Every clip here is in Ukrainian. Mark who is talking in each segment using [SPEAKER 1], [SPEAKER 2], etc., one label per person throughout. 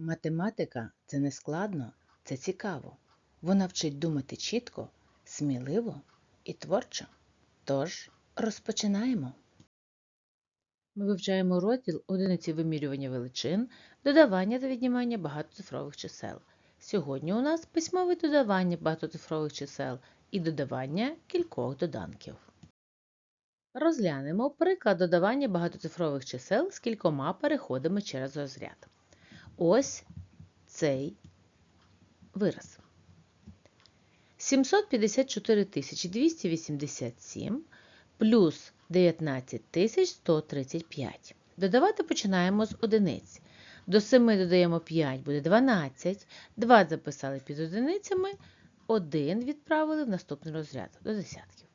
[SPEAKER 1] Математика це не складно, це цікаво. Вона вчить думати чітко, сміливо і творчо. Тож розпочинаємо. Ми вивчаємо розділ одиниці вимірювання величин, додавання та віднімання багатоцифрових чисел. Сьогодні у нас письмове додавання багатоцифрових чисел і додавання кількох доданків. Розглянемо приклад додавання багатоцифрових чисел з кількома переходами через розряд. Ось цей вираз. 754 287 плюс 19 135. Додавати починаємо з одиниць. До 7 додаємо 5, буде 12. 2 записали під одиницями, 1 відправили в наступний розряд до десятків.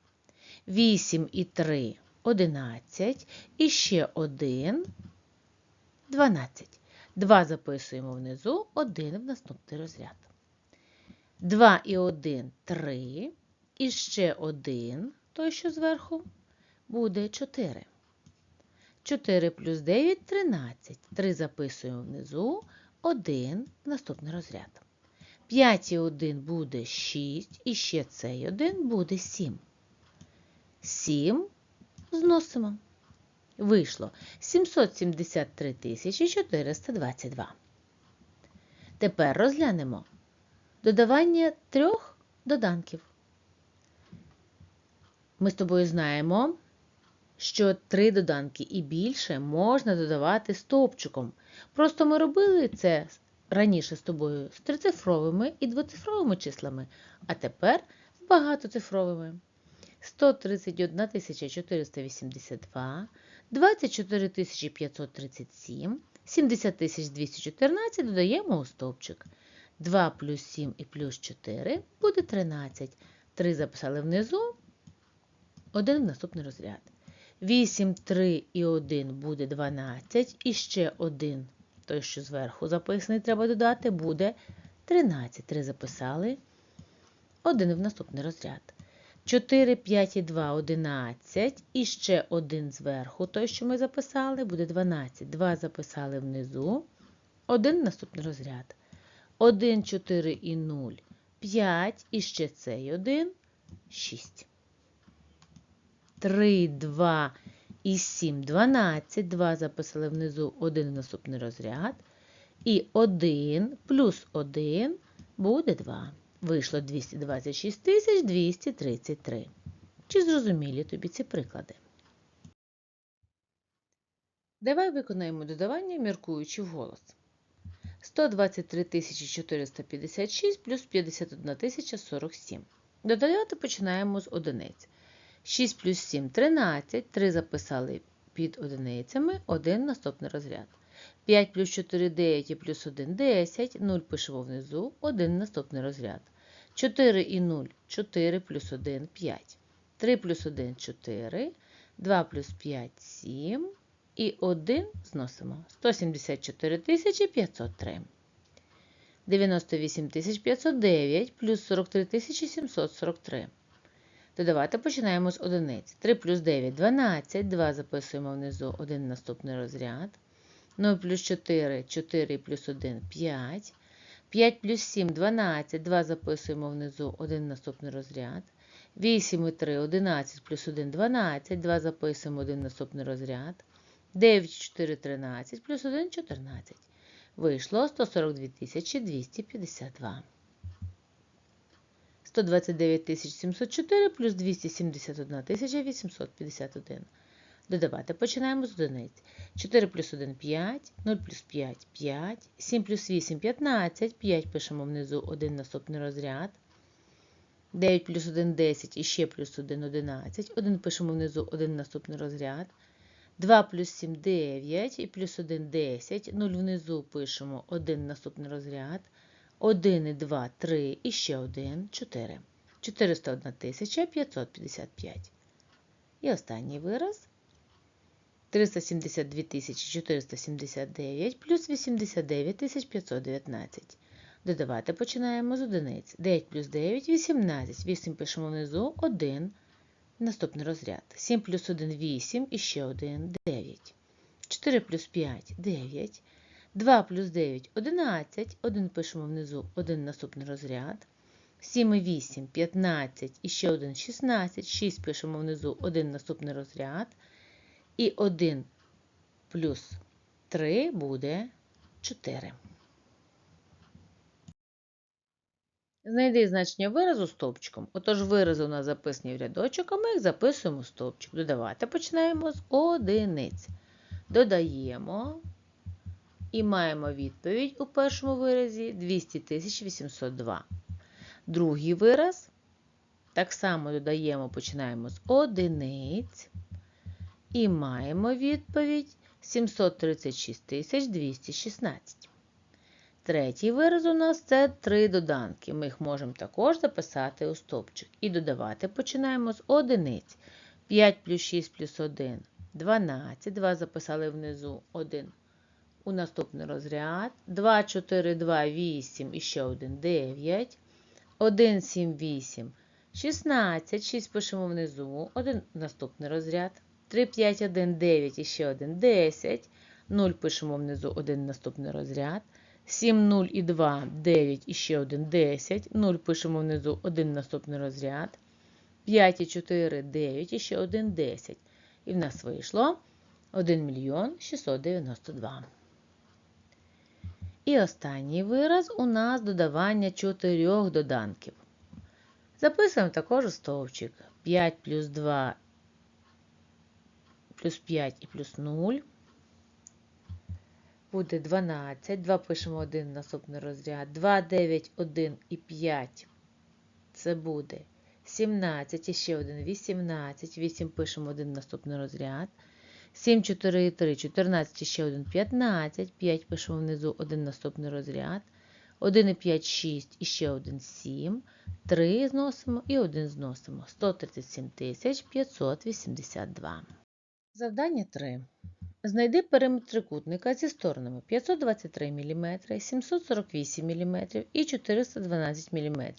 [SPEAKER 1] 8 і 3 – 11. І ще 1 – 12. 2 записуємо внизу, 1 в наступний розряд. 2 і 1 – 3. І ще 1, той, що зверху, буде 4. 4 плюс 9 – 13. 3 записуємо внизу, 1 в наступний розряд. 5 і 1 буде 6, і ще цей 1 буде 7. 7 зносимо. Вийшло 773 422. Тепер розглянемо додавання трьох доданків. Ми з тобою знаємо, що три доданки і більше можна додавати стовпчиком. Просто ми робили це раніше з тобою з трицифровими і двоцифровими числами, а тепер з багатоцифровими. 131 482, 24 537, 70 214 додаємо у стовпчик. 2 плюс 7 і плюс 4 буде 13. 3 записали внизу, 1 в наступний розряд. 8, 3 і 1 буде 12. І ще 1, той, що зверху записаний, треба додати, буде 13. 3 записали, 1 в наступний розряд. 4, 5 і 2 – 11. І ще один зверху, той, що ми записали, буде 12. 2 записали внизу, 1 наступний розряд. 1, 4 і 0 – 5. І ще цей 1 – 6. 3, 2 і 7 – 12. 2 записали внизу, 1 наступний розряд. І 1 плюс 1 буде 2. Вийшло 226 233. Чи зрозумілі тобі ці приклади? Давай виконаємо додавання, міркуючи вголос. 123 456 плюс 51 047. Додавати починаємо з одиниць. 6 плюс 7 – 13. 3 записали під одиницями, 1 наступний розряд. 5 плюс 4 – 9 і плюс 1 – 10. 0 пишемо внизу, 1 наступний розряд. 4 і 0 – 4 плюс 1 – 5. 3 плюс 1 – 4. 2 плюс 5 – 7. І 1 зносимо. 174 503. 98 509 плюс 43 743. Додавати починаємо з одиниць. 3 плюс 9 – 12. 2 записуємо внизу 1 наступний розряд. 0 плюс 4 – 4 плюс 1 – 5. 5 плюс 7 – 12. 2 записуємо внизу 1 наступний розряд. 8 і 3 – 11 плюс 1 – 12. 2 записуємо 1 наступний розряд. 9 4 – 13 плюс 1 – 14. Вийшло 142 252. 129 704 плюс 271 851. Додавати починаємо з одиниць. 4 плюс 1 – 5, 0 плюс 5 – 5, 7 плюс 8 – 15, 5 пишемо внизу 1 наступний розряд. 9 плюс 1 – 10 і ще плюс 1 – 11. 1 пишемо внизу 1 наступний розряд. 2 плюс 7 – 9 і плюс 1 – 10. 0 внизу пишемо 1 наступний розряд. 1 і 2 – 3 і ще 1 – 4. 401 555. І останній вираз. 372 479 плюс 89 519. Додавати починаємо з одиниць. 9 плюс 9 – 18. 8 пишемо внизу, 1. Наступний розряд. 7 плюс 1 – 8 і ще 1 – 9. 4 плюс 5 – 9. 2 плюс 9 11. 1 пишемо внизу, 1 наступний розряд. 7 і 8 15 і ще один 16. 6 пишемо внизу, 1 наступний розряд. І 1 плюс 3 буде 4. Знайди значення виразу стовпчиком. Отож, вирази у нас записані в рядочок, а ми їх записуємо в стовпчик. Додавати починаємо з одиниць. Додаємо і маємо відповідь у першому виразі 200 802. Другий вираз так само додаємо, починаємо з одиниць. І маємо відповідь 736 216. Третій вираз у нас це три доданки. Ми їх можемо також записати у стовпчик. І додавати починаємо з одиниць. 5 плюс 6 плюс 1 12. 2 записали внизу 1 у наступний розряд. 2, 4, 2, 8 і ще 1 9. 1, 7, 8, 16. 6 пишемо внизу. 1 наступний розряд. 3, 5, 1, 9 і ще 1 10. 0 пишемо внизу 1 наступний розряд. 7, 0 і 2, 9 і ще 1 10. 0 пишемо внизу 1 наступний розряд. 5 і 4, 9 і ще 1 10. І в нас вийшло 1 мільйон 692. І останній вираз у нас додавання чотирьох доданків. Записуємо також стовпчик 5 плюс 2 плюс 5 і плюс 0. Буде 12. 2 пишемо 1 наступний розряд. 2, 9, 1 і 5. Це буде 17 і ще 1 18. 8 пишемо 1 наступний розряд. 7, 4 і 3, 14 і ще 1 15. 5 пишемо внизу 1 наступний розряд. 1 і 5, 6 і ще 1 7. 3 зносимо і 1 зносимо. 137 582. Завдання 3. Знайди периметр трикутника зі сторонами 523 мм, 748 мм і 412 мм.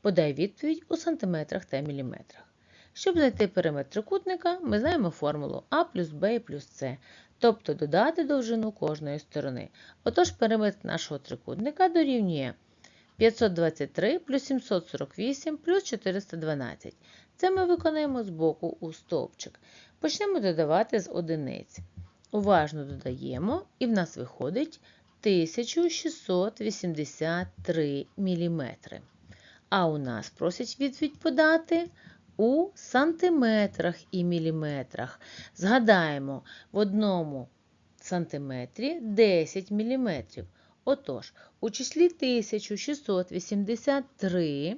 [SPEAKER 1] Подай відповідь у сантиметрах та міліметрах. Щоб знайти периметр трикутника, ми знаємо формулу А плюс Б плюс С, тобто додати довжину кожної сторони. Отож, периметр нашого трикутника дорівнює 523 плюс 748 плюс 412. Це ми виконаємо з боку у стовпчик. Почнемо додавати з одиниць. Уважно додаємо, і в нас виходить 1683 мм. А у нас просять відповідь подати у сантиметрах і міліметрах. Згадаємо, в одному сантиметрі 10 мм. Отож, у числі 1683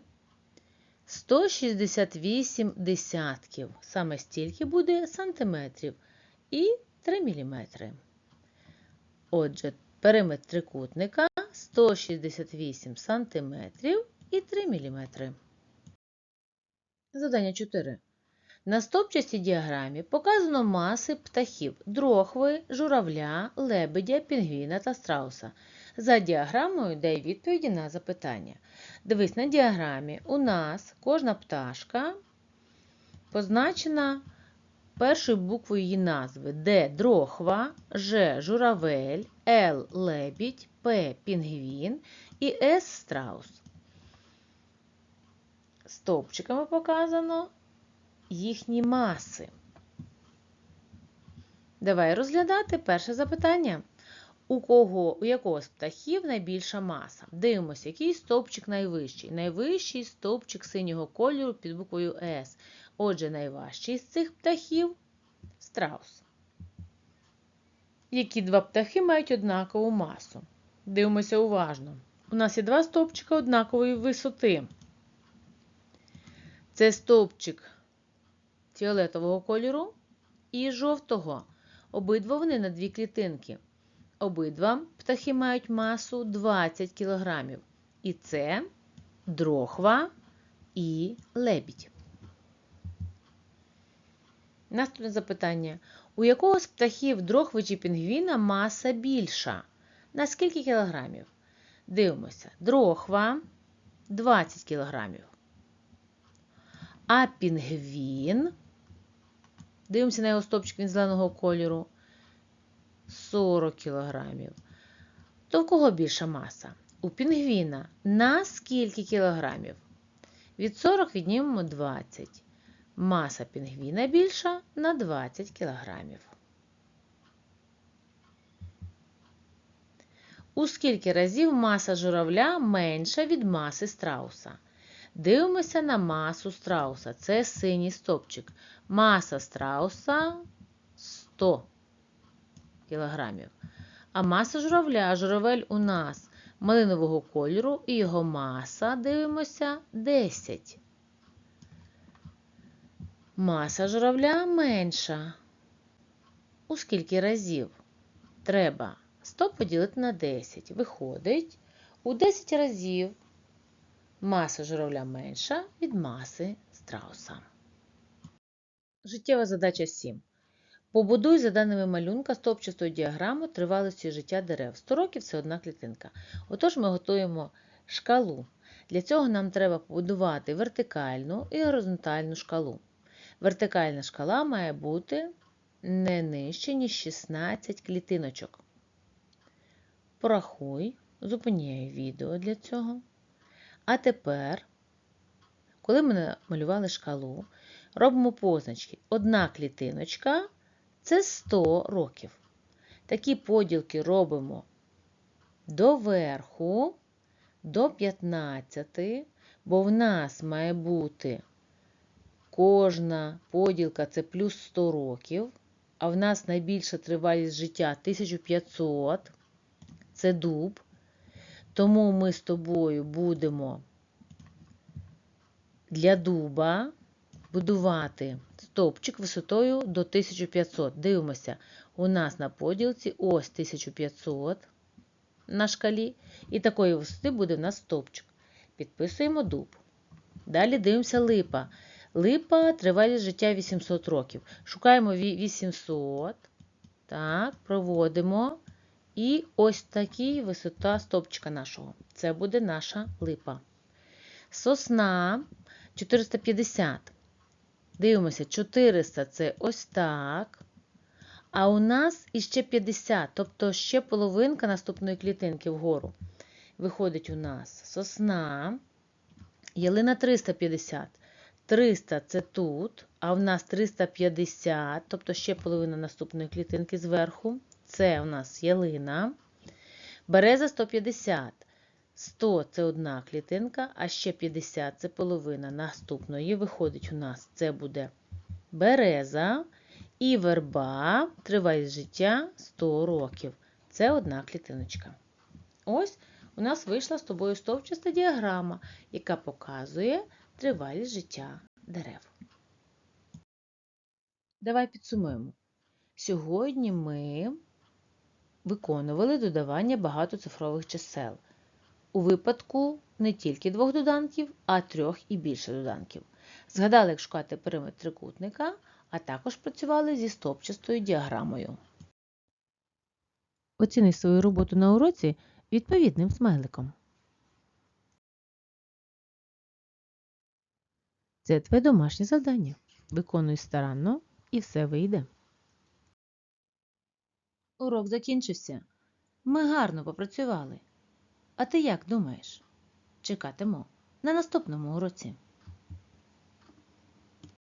[SPEAKER 1] 168 десятків. Саме стільки буде сантиметрів і 3 мм. Отже, периметр трикутника 168 см і 3 мм. Задання 4. На стопчастій діаграмі показано маси птахів дрохви, журавля, лебедя, пінгвіна та страуса. За діаграмою дай відповіді на запитання. Дивись, на діаграмі у нас кожна пташка позначена першою буквою її назви Д дрохва, Ж журавель, Л лебідь, П пінгвін і С страус. Стовпчиками показано їхні маси. Давай розглядати перше запитання. У кого, у якого з птахів найбільша маса? Дивимося, який стовпчик найвищий. Найвищий стовпчик синього кольору під буквою С. Отже, найважчий з цих птахів страус. Які два птахи мають однакову масу? Дивимося уважно. У нас є два стовпчика однакової висоти. Це стовпчик фіолетового кольору і жовтого. Обидва вони на дві клітинки. Обидва птахи мають масу 20 кг. І це дрохва і лебідь. Наступне запитання. У якого з птахів дрохви чи пінгвіна маса більша? На скільки кілограмів? Дивимося. Дрохва 20 кілограмів. А пінгвін, дивимося на його стопчик він зеленого кольору, 40 кг. то в кого більша маса? У пінгвіна на скільки кілограмів? Від 40 віднімемо 20. Маса пінгвіна більша на 20 кілограмів. У скільки разів маса журавля менша від маси страуса? Дивимося на масу страуса. Це синій стопчик. Маса страуса 100 кілограмів. А маса журавля, журавель у нас малинового кольору і його маса, дивимося, 10. Маса журавля менша. У скільки разів? Треба 100 поділити на 10. Виходить, у 10 разів маса журавля менша від маси страуса. Життєва задача 7. Побудуй за даними малюнка стовпчасту діаграму тривалості життя дерев. 100 років це одна клітинка. Отож ми готуємо шкалу. Для цього нам треба побудувати вертикальну і горизонтальну шкалу. Вертикальна шкала має бути не нижче, ніж 16 клітиночок. Порахуй, зупиняю відео для цього. А тепер, коли ми малювали шкалу, робимо позначки. Одна клітиночка це 100 років. Такі поділки робимо до верху, до 15, бо в нас має бути кожна поділка це плюс 100 років, а в нас найбільша тривалість життя 1500, це дуб. Тому ми з тобою будемо для дуба будувати стовпчик висотою до 1500. Дивимося, у нас на поділці ось 1500 на шкалі. І такої висоти буде в нас стовпчик. Підписуємо дуб. Далі дивимося липа. Липа тривалість життя 800 років. Шукаємо 800. Так, проводимо. І ось такі висота стовпчика нашого. Це буде наша липа. Сосна 450. Дивимося, 400 це ось так. А у нас іще 50, тобто ще половинка наступної клітинки вгору. Виходить у нас сосна, ялина 350. 300 це тут, а в нас 350, тобто ще половина наступної клітинки зверху. Це у нас ялина. Береза 150. 100 це одна клітинка, а ще 50 це половина наступної. Виходить, у нас це буде береза і верба, тривалість життя 100 років. Це одна клітиночка. Ось у нас вийшла з тобою стовпчаста діаграма, яка показує тривалість життя дерев. Давай підсумуємо. Сьогодні ми виконували додавання багатоцифрових чисел. У випадку не тільки двох доданків, а трьох і більше доданків. Згадали, як шукати периметр трикутника, а також працювали зі стопчастою діаграмою. Оціни свою роботу на уроці відповідним смайликом. Це твоє домашнє завдання. Виконуй старанно і все вийде. Урок закінчився. Ми гарно попрацювали. А ти як думаєш? Чекатиму на наступному уроці.